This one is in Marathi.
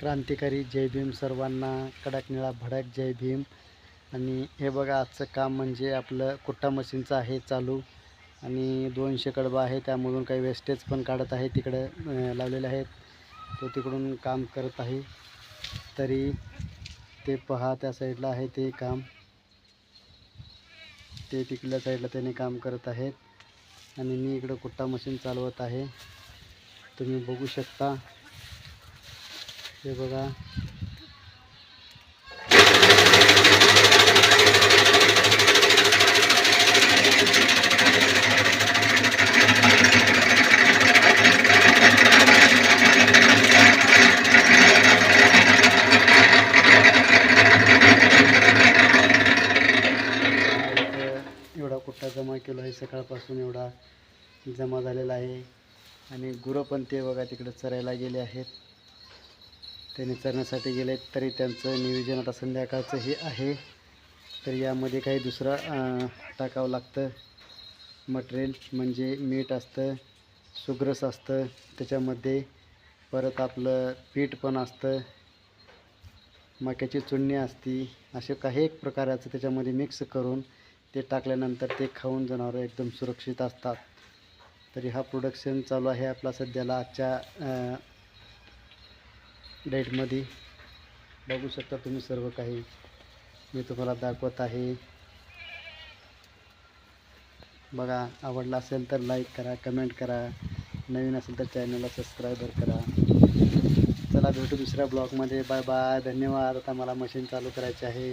क्रांतिकारी जय भीम सर्वांना कडक निळा भडक जय भीम. आणि हे बघा आजचं काम म्हणजे आपलं कुट्टा मशीनचं आहे चालू. आणि दोनशे कडबा आहे त्यामधून काही वेस्टेज पण काढत आहे तिकडं लावलेले आहेत. तो तिकडून काम करत आहे. तरी ते पहा त्या साईडला आहे ते काम. ते तिकडल्या साईडला त्याने काम करत आहेत. आणि मी इकडं कुट्टा मशीन चालवत आहे. तुम्ही बघू शकता. हे बघा. एवढा कुट्टा जमा केला आहे? सकाळपासून एवढा जमा झालेला आहे. आणि गुरं पण ते बघा तिकडे चरायला गेले आहेत. त्यांनी चरण्यासाठी गेले तरी त्यांचं नियोजन आता संध्याकाळचं हे आहे. तर यामध्ये काही दुसरं टाकावं लागतं. मटेरियल म्हणजे मीठ असतं सुग्रस असतं त्याच्यामध्ये परत आपलं पीठ पण असतं. मक्याची चुन्नी असती असे काही एक प्रकाराचं त्याच्यामध्ये मिक्स करून ते टाकल्यानंतर ते खाऊन जनावरं एकदम सुरक्षित असतात. तरी हा प्रोडक्शन चालू आहे आपला सध्याला आजच्या डेटमध्ये बघू शकता तुम्ही सर्व काही. मी तुम्हाला दाखवत आहे. बघा आवडला असेल तर लाईक करा कमेंट करा. नवीन असेल तर चॅनलला सबस्क्राईबर करा. चला भेटू दुसऱ्या ब्लॉगमध्ये बाय बाय धन्यवाद. आता मला मशीन चालू करायची आहे.